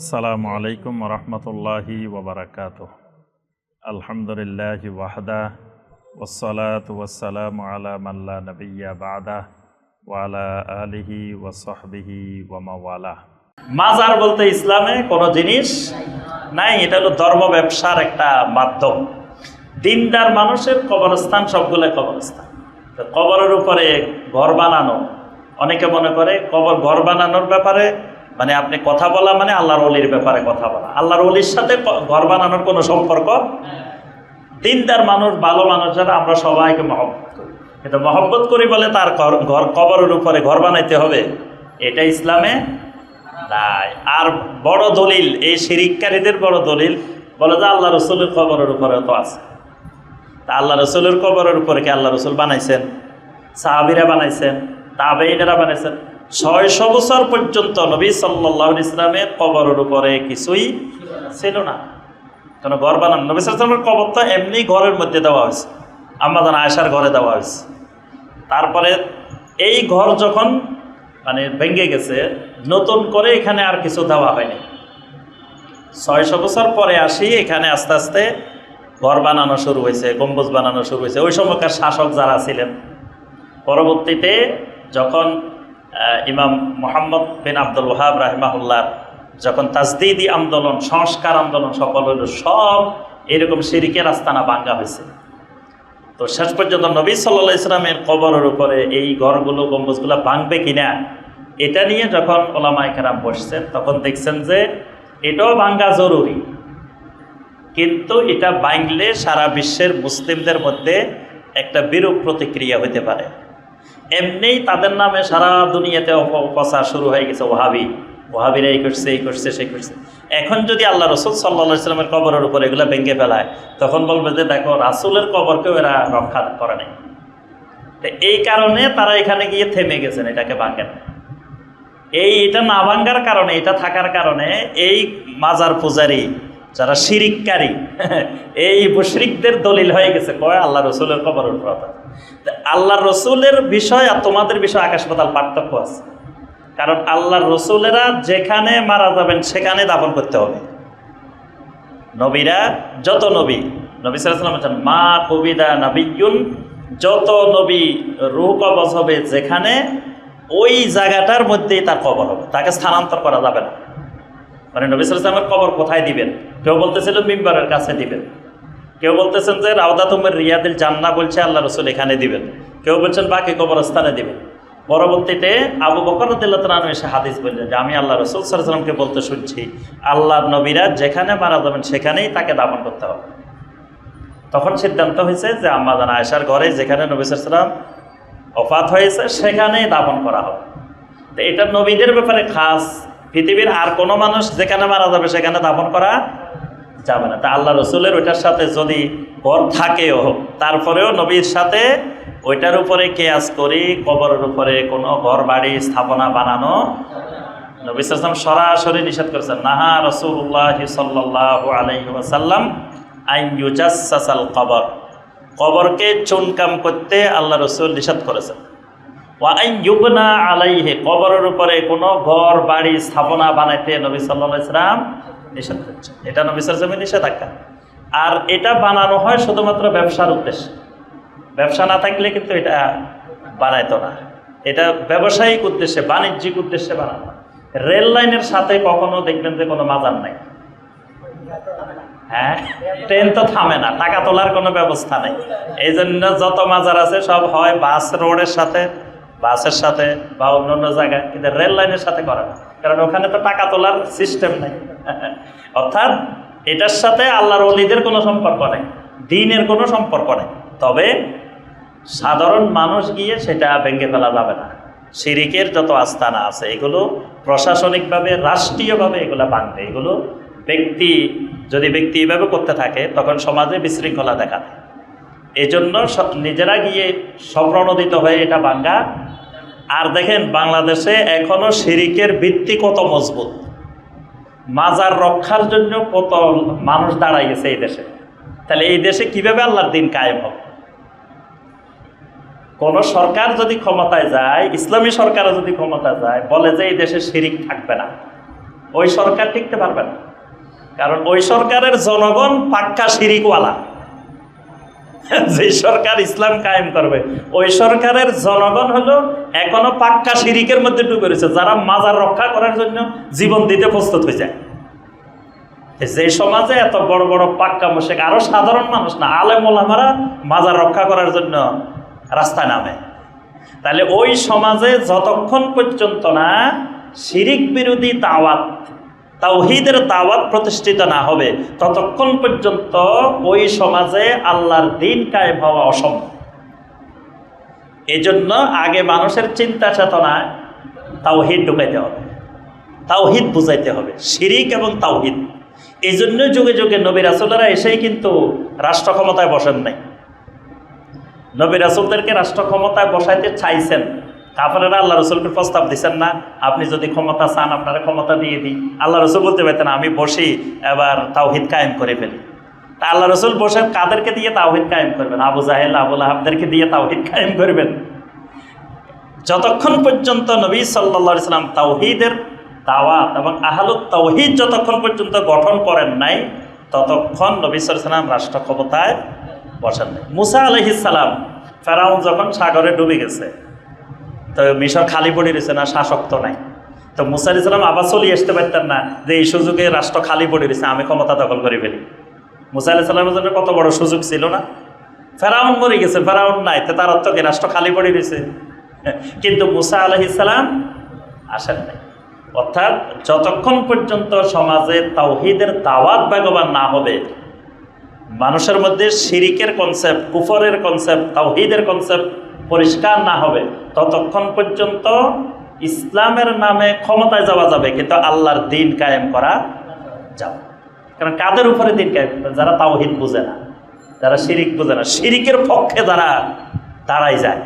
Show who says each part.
Speaker 1: আসসালামু আলাইকুম রহমতুল্লাহি ওবরাকাত আলহামদুলিল্লাহ ওয়াহদা ওসলাত ওয়াসালাম আলা মাল্লা নবিয়া বাদা ওয়ালা আলিহি ওয়াসহবিহি ওয়ামাওয়ালা মাজার বলতে ইসলামে কোনো জিনিস নাই, এটা হলো ধর্ম ব্যবসার একটা মাধ্যম। দিনদার মানুষের কবরস্থান সবগুলো কবরস্থান। কবরের উপরে ঘর বানানো, অনেকে মনে করে কবর ঘর বানানোর ব্যাপারে মানে আপনি কথা বলা মানে আল্লাহর অলির ব্যাপারে কথা বলা। আল্লাহর অলির সাথে ঘর বানানোর কোনো সম্পর্ক? দিনদার মানুষ, ভালো মানুষ যারা, আমরা সবাইকে মহব্বত করি। কিন্তু মহব্বত করি বলে তার ঘর কবরের উপরে ঘর বানাইতে হবে। এটা ইসলামে নাই। আর বড় দলিল, এই শিরিককারীদের বড় দলিল, বলে যে আল্লাহ রসুলের কবরের উপরে তো আছে। তা আল্লাহ রসুলের কবরের উপরে কি আল্লাহ রসুল বানাইছেন? সাহাবিরা বানাইছেন তাবেইনেরা বানাইছেন। ছয়শো বছর পর্যন্ত নবী সাল্লাহ ইসলামের কবরের উপরে কিছুই ছিল না। কেন ঘর বানান নবী সাল্লামের কবর তো এমনি ঘরের মধ্যে দেওয়া হয়েছে। আমাদের আয়সার ঘরে দেওয়া হয়েছে। তারপরে এই ঘর যখন মানে ভেঙে গেছে, নতুন করে এখানে আর কিছু দেওয়া হয়নি। ছয়শো বছর পরে আসি, এখানে আস্তে আস্তে ঘর বানানো শুরু হয়েছে, গম্বুজ বানানো শুরু হয়েছে। ওই সময়কার শাসক যারা ছিলেন, পরবর্তীতে যখন ইমাম মোহাম্মদ বিন আব্দুল ওহাব রাহিমাহুল্লার যখন তাজদিদি আন্দোলন, সংস্কার আন্দোলন সকল হইল সব এরকম সিরিকের আস্তানা ভাঙ্গা হয়েছে। তো শেষ পর্যন্ত নবী সাল্লাহ ইসলামের কবরের উপরে এই ঘরগুলো, গম্বুজগুলো ভাঙবে কিনা, এটা নিয়ে যখন ওলামায় কেরাম বসছেন, তখন দেখছেন যে এটাও ভাঙ্গা জরুরি। কিন্তু এটা ভাঙলে সারা বিশ্বের মুসলিমদের মধ্যে একটা বিরূপ প্রতিক্রিয়া হতে পারে। এমনিই তাদের নামে সারা দুনিয়াতে অপপ্রচার শুরু হয়ে গেছে, ওহাবি। ওহাবিরা এই করছে এই করছে সেই করছে। এখন যদি আল্লাহ রসুল সাল্লা ইসলামের কবরের উপর এগুলো ভেঙে ফেলায়, তখন বলবে যে, দেখো, রাসুলের কবরকেও এরা রক্ষা করে নাই। তো এই কারণে তারা এখানে গিয়ে থেমে গেছেন, এটাকে ভাঙেন। এই এটা না ভাঙ্গার কারণে, এটা থাকার কারণে এই মাজার পূজারি যারা শিরিককারী, এই মুশরিকদের দলিল হয়ে গেছে। কয় আল্লাহ রসুলের আছে। তা আল্লাহ রসুলের বিষয় আর তোমাদের বিষয় আকাশ পাতাল পার্থক্য আছে। কারণ আল্লাহ রসুলেরা যেখানে মারা যাবেন, সেখানে দাফন করতে হবে। নবীরা যত নবী নবী সাল্লাম বলছেন, মা কবিদা নবীন যত নবী রুহ হবে যেখানে, ওই জায়গাটার মধ্যেই তার কবর হবে। তাকে স্থানান্তর করা যাবে না। মানে নবী সাল্লামের কবর কোথায় দিবেন? কেউ বলতেছিল মিম্বারের কাছে দিবেন। কেউ বলতেছেন যে রাউদা তুমের রিয়াদিল জান্না বলছে, আল্লাহ রসুল এখানে দিবেন। কেউ বলছেন, বাকি কবরস্থানে দিবেন। পরবর্তীতে আবু বকর এসে হাদিস বললেন যে, আমি আল্লাহ রসুল সাল্লামকে বলতে শুনছি, আল্লাহর নবীরা যেখানে মারা যাবেন সেখানেই তাকে দাপন করতে হবে। তখন সিদ্ধান্ত হয়েছে যে আম্মাদান আয়সার ঘরে যেখানে নবী সাল্লাম অফাত হয়েছে, সেখানেই দাপন করা হবে। তো এটা নবীদের ব্যাপারে খাস। পৃথিবীর আর কোনো মানুষ যেখানে মারা যাবে সেখানে দাপন করা যাবে না। তা আল্লাহ রসুলের ওইটার সাথে যদি ঘর থাকেও, তারপরেও নবীর সাথে ওইটার উপরে কেয়াস করি, কবরের উপরে কোনো ঘর বাড়ি স্থাপনা বানানো নবী সাল্লাম সরাসরি নিষেধ করেছেন। নাহা রসুল্লাহ ওয়াসাল্লাম আইন ইউজাসাল কবর। কবরকে চুনকাম করতে আল্লাহ রসুল নিষেধ করেছেন। ওয়াইন ইউবনা আলাইহে, কবরের উপরে কোনো ঘর বাড়ি স্থাপনা বানাইতে নবী সাল্লাহ ইসলাম নিষেধ করছে। এটা নবী সাল্লামের নিষেধাজ্ঞা। আর এটা বানানো হয় শুধুমাত্র ব্যবসার উদ্দেশ্যে। ব্যবসা না থাকলে কিন্তু এটা বানাইতো না। এটা ব্যবসায়িক উদ্দেশ্যে, বাণিজ্যিক উদ্দেশ্যে বানানো। রেল লাইনের সাথে কখনো দেখবেন যে কোনো মাজার নাই। হ্যাঁ? ট্রেন তো থামে না, টাকা তোলার কোনো ব্যবস্থা নেই। এই জন্য যত মাজার আছে সব হয় বাস রোডের সাথে, বাসের সাথে বা অন্য অন্য জায়গায়। কিন্তু রেল লাইনের সাথে করে না। কারণ ওখানে তো টাকা তোলার সিস্টেম নেই। অর্থাৎ এটার সাথে আল্লাহর অলিদের কোনো সম্পর্ক নেই, দিনের কোনো সম্পর্ক নেই। তবে সাধারণ মানুষ গিয়ে সেটা ভেঙে ফেলা যাবে না। সিরিকের যত আস্থানা আছে, এগুলো প্রশাসনিকভাবে, রাষ্ট্রীয়ভাবে এগুলো ভাঙবে। এগুলো ব্যক্তি, যদি ব্যক্তি এভাবে করতে থাকে, তখন সমাজে বিশৃঙ্খলা দেখা দেয়। এই জন্য নিজেরা গিয়ে স্বপ্রণোদিত হয়ে এটা ভাঙ্গা আর দেখেন, বাংলাদেশে এখনও শিরিকের ভিত্তি কত মজবুত। মাজার রক্ষার জন্য কত মানুষ দাঁড়াই গেছে এই দেশে। তাহলে এই দেশে কীভাবে আল্লাহর দিন কায়েম হবে? কোন সরকার যদি ক্ষমতায় যায়, ইসলামী সরকার যদি ক্ষমতায় যায়, বলে যে এই দেশে শিরিক থাকবে না। ওই সরকার টিকতে পারবে না। কারণ ওই সরকারের জনগণ পাক্কা শিরিকওয়ালা। যে সরকার ইসলাম কায়েম করবে, ওই সরকারের জনগণ হলো এখনও পাক্কা শিরিকের মধ্যে ডুবে রয়েছে, যারা মাজার রক্ষা করার জন্য জীবন দিতে প্রস্তুত হয়ে যায় যে সমাজে এত বড় বড় পাক্কা মোশেক, আরও সাধারণ মানুষ না, আলেম ওলামারা মাজার রক্ষা করার জন্য রাস্তায় নামে। তাহলে ওই সমাজে যতক্ষণ পর্যন্ত না শিরিক বিরোধী দাওয়াত তাওহিদের দাওয়াত প্রতিষ্ঠিত না হবে, ততক্ষণ পর্যন্ত ওই সমাজে আল্লাহর দিন কায়েম হওয়া অসম্ভব। এই জন্য আগে মানুষের চিন্তা চেতনায় তাওহিদ ঢুকাইতে হবে, তাওহিদ বুঝাইতে হবে, শিরিক এবং তাওহিদ। এই জন্য যুগে যুগে নবী রাসুলেরা এসেই কিন্তু রাষ্ট্র ক্ষমতায় বসেন নাই। নবী রাসুলদেরকে রাষ্ট্র ক্ষমতায় বসাইতে চাইছেন। কাফারেরা আল্লাহ রসুলকে প্রস্তাব দিচ্ছেন না, আপনি যদি ক্ষমতা চান, আপনারা ক্ষমতা দিয়ে দিই আল্লাহ রসুল বলতে পারতেন, আমি বসি, এবার তাওহিদ কায়েম করে ফেলি। তা আল্লাহ রসুল বসেন কাদেরকে দিয়ে তাওহিদ কায়েম করবেন? আবু জাহেল আবুল আহাবদেরকে দিয়ে তাওহিদ কায়েম করবেন? যতক্ষণ পর্যন্ত নবী সাল্লা সাল্লাম তাওহিদের দাওয়াত এবং আহলুত তাওহিদ যতক্ষণ পর্যন্ত গঠন করেন নাই, ততক্ষণ নবী সাল্লাম রাষ্ট্র ক্ষমতায় বসেন নাই। মুসা আলহিসাল্লাম ফেরাউন যখন সাগরে ডুবে গেছে তো মিশর খালি পড়ে রয়েছে না শাসক তো নাই। তো মুসা আলি সাল্লাম আবার চলিয়ে আসতে পারতেন না যে এই সুযোগে রাষ্ট্র খালি পড়ে রয়েছে, আমি ক্ষমতা দখল করে ফেলি। মুসা আলিসাল্লামের জন্য কত বড় সুযোগ ছিল না? ফেরাউন মরে গেছে, ফেরাউন নাই, তো তার অর্থ কি? রাষ্ট্র খালি পড়ে রয়েছে। কিন্তু মুসা আলহিসাল্লাম আসেন নাই। অর্থাৎ যতক্ষণ পর্যন্ত সমাজে তাওহিদের দাওয়াত বেগবান না হবে, মানুষের মধ্যে শিরিকের কনসেপ্ট কুফরের কনসেপ্ট তাওহিদের কনসেপ্ট পরিষ্কার না হবে, ততক্ষণ পর্যন্ত ইসলামের নামে ক্ষমতায় যাওয়া যাবে, কিন্তু আল্লাহর দিন কায়েম করা যাবে কারণ কাদের উপরে দিন কায়েম? যারা তাওহিদ বুঝে না, যারা শিরিক বুঝে না, শিরিকের পক্ষে যারা দাঁড়াই যায়